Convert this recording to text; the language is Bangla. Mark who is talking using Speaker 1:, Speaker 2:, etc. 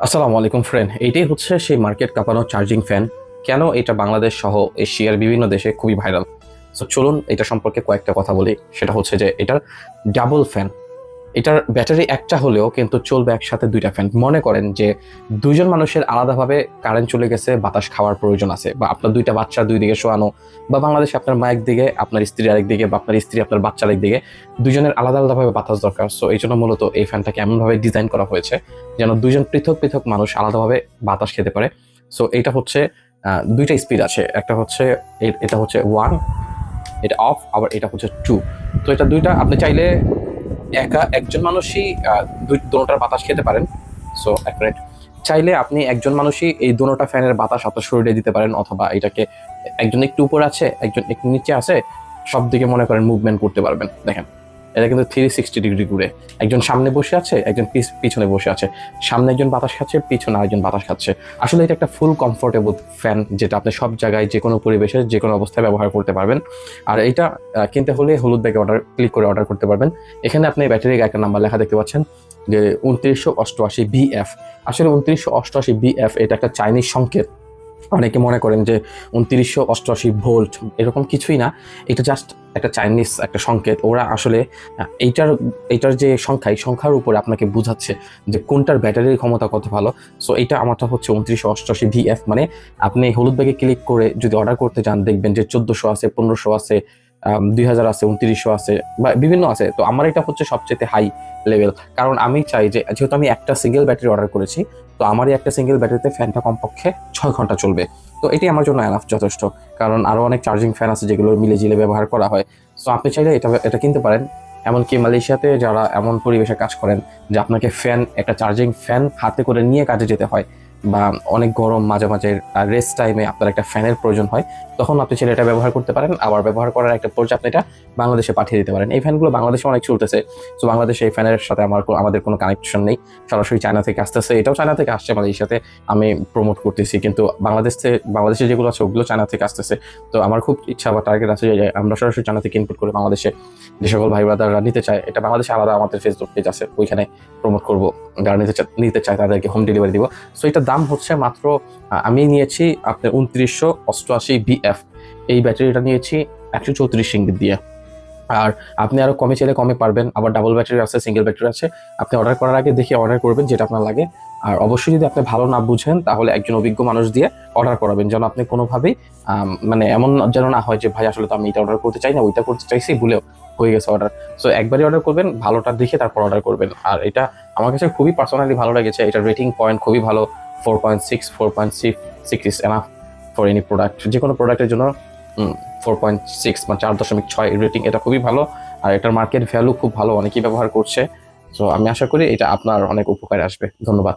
Speaker 1: আসসালামু আলাইকুম ফ্রেন্ড এটাই হচ্ছে সেই মার্কেট কাঁপানো চার্জিং ফ্যান কেন এটা বাংলাদেশ সহ এশিয়ার বিভিন্ন দেশে খুবই ভাইরাল সো চলুন এটা সম্পর্কে কয়েকটা কথা বলি। সেটা হচ্ছে যে এটার ডাবল ফ্যান এটার ব্যাটারি একটা হলেও কিন্তু চলবে একসাথে দুইটা ফ্যান মনে করেন যে দুইজন মানুষের আলাদাভাবে কারেন্ট চলে গেছে, বাতাস খাওয়ার প্রয়োজন আছে। বা আপনার দুইটা বাচ্চা দুই দিকে শোয়ানো, বা বাংলাদেশে আপনার মা একদিকে আপনার স্ত্রী আরেক দিকে, বা আপনার স্ত্রী আপনার বাচ্চার একদিকে দুজনের আলাদা আলাদাভাবে বাতাস দরকার। সো এই জন্য মূলত এই ফ্যানটাকে এমনভাবে ডিজাইন করা হয়েছে যেন দুইজন পৃথক পৃথক মানুষ আলাদাভাবে বাতাস খেতে পারে। সো এটা হচ্ছে দুইটা স্পিড আছে। একটা হচ্ছে এটা হচ্ছে ওয়ান এটা অফ আবার এটা হচ্ছে টু তো এটা দুইটা, আপনি চাইলে একা একজন মানুষই দুই, দুটার বাতাস খেতে পারেন। সো এক মিনিট চাইলে আপনি একজন মানুষই এই দোনোটা ফ্যানের বাতাস আপনার শরীরে দিতে পারেন, অথবা এটাকে একজন একটু উপর আছে, একজন একটু নিচে আছে সব দিকে মনে করেন মুভমেন্ট করতে পারবেন। দেখেন। এটা কিন্তু থ্রি সিক্সটি ডিগ্রি ঘুরে। একজন সামনে বসে আছে, একজন পিছ- পিছনে বসে আছে। সামনে একজন বাতাস খাচ্ছে, পিছনে আরেকজন বাতাস খাচ্ছে। আসলে এটা একটা ফুল কমফোর্টেবল ফ্যান যেটা আপনি সব জায়গায় যে কোনো পরিবেশে যে কোনো অবস্থায় ব্যবহার করতে পারবেন। আর এটা কিনতে হলে হলুদ ব্যাগে অর্ডার ক্লিক করে অর্ডার করতে পারবেন। এখানে আপনি ব্যাটারির একটা নাম্বার লেখা দেখতে পাচ্ছেন, যে উনত্রিশশো অষ্টআশি বিএফ আসলে উনত্রিশশো অষ্টআশি বিএফ এটা একটা চাইনিজ সংকেত। অনেকে মনে করেন যে উনত্রিশশো অষ্টআশি ভোল্ট, এরকম কিছুই না। এটা জাস্ট একটা চাইনিজ একটা সংকেত। ওরা আসলে, এইটার এইটার যে সংখ্যা, এই সংখ্যার উপরে আপনাকে বোঝাচ্ছে যে কোনটার ব্যাটারির ক্ষমতা কত ভালো। সো এটা আমারটা হচ্ছে উনত্রিশশো অষ্টআশি ভিএফ মানে আপনি হলুদ ব্যাগে ক্লিক করে যদি অর্ডার করতে চান, দেখবেন যে চোদ্দোশো আছে, পনেরোশো আছে দুই হাজার আছে, উনত্রিশশো আছে, বা বিভিন্ন আছে। তো আমার এটা হচ্ছে সবচেয়ে হাই লেভেল কারণ আমি চাই যে, যেহেতু আমি একটা সিঙ্গেল ব্যাটারি অর্ডার করেছি, তো আমার এই একটা সিঙ্গেল ব্যাটারিতে ফ্যানটা কমপক্ষে ছয় ঘণ্টা চলবে। তো এটি আমার জন্য এনাফ যথেষ্ট। কারণ আরও অনেক চার্জিং ফ্যান আছে যেগুলো মিলে জিলে ব্যবহার করা হয়। সো আপনি চাইলে এটা এটা কিনতে পারেন। এমনকি মালয়েশিয়াতে যারা এমন পরিবেশে কাজ করেন, যে আপনাকে ফ্যান একটা চার্জিং ফ্যান হাতে করে নিয়ে কাজে যেতে হয় বা অনেক গরম মাঝে মাঝে রেস্ট টাইমে আপনার একটা ফ্যানের প্রয়োজন হয়, তখন আপনি চাইলে এটা ব্যবহার করতে পারেন। আবার ব্যবহার করার একটা পর্যায়ে আপনি এটা বাংলাদেশে পাঠিয়ে দিতে পারেন। এই ফ্যানগুলো বাংলাদেশে অনেক চলতেছে। তো বাংলাদেশে এই ফ্যানের সাথে আমার আমাদের কোনো কানেকশন নেই। সরাসরি চায়না থেকে আসতেছে। এটাও চায়না থেকে আসছে আমাদের সাথে। আমি প্রমোট করতেছি। কিন্তু বাংলাদেশ থেকে বাংলাদেশে যেগুলো আছে, ওগুলো চায়না থেকে আসতেছে। তো আমার খুব ইচ্ছা বা টার্গেট আছে যে আমরা সরাসরি চায়না থেকে ইনপুট করে বাংলাদেশে যে সকল ভাই ব্রাদাররা নিতে চায়, এটা বাংলাদেশে আলাদা আমাদের ফেসবুক পেজ আছে। ওইখানে প্রমোট করব। যারা নিতে নিতে চায় তাদেরকে হোম ডেলিভারি দিব। সো এটার দাম হচ্ছে মাত্র আমি নিয়েছি আপনার উনত্রিশশো অষ্টআশি বিএফ এই ব্যাটারিটা নিয়েছি একশো চৌত্রিশ ইঙ্গিত দিয়ে। আর আপনি আরও কমে চাইলে কমে পারবেন, আবার ডাবল ব্যাটারি আছে সিঙ্গেল ব্যাটারি আছে। আপনি অর্ডার করার আগে দেখে অর্ডার করবেন যেটা আপনার লাগে। আর অবশ্যই যদি আপনি ভালো না বুঝেন, তাহলে একজন অভিজ্ঞ মানুষ দিয়ে অর্ডার করাবেন। যেন আপনি কোনোভাবেই মানে এমন যেন না হয় যে, ভাই, আসলে তো আমি এটা অর্ডার করতে চাই না, ওইটা করতে চাইছি, ভুলেও হয়ে গেছে অর্ডার সো একবারই অর্ডার করবেন, ভালোটা দেখে তারপর অর্ডার করবেন। আর এটা আমার কাছে খুবই পার্সোনালি ভালো লেগেছে। এটার রেটিং পয়েন্ট খুবই ভালো four point six four point six six is enough for any product যে কোনো প্রোডাক্টের জন্য ফোর পয়েন্ট সিক্স মানে চার দশমিক ছয় রেটিং এটা খুবই ভালো। আর এটার মার্কেট ভ্যালু খুব ভালো, অনেকেই ব্যবহার করছে। সো আমি আশা করি এটা আপনার অনেক উপকারে আসবে। ধন্যবাদ।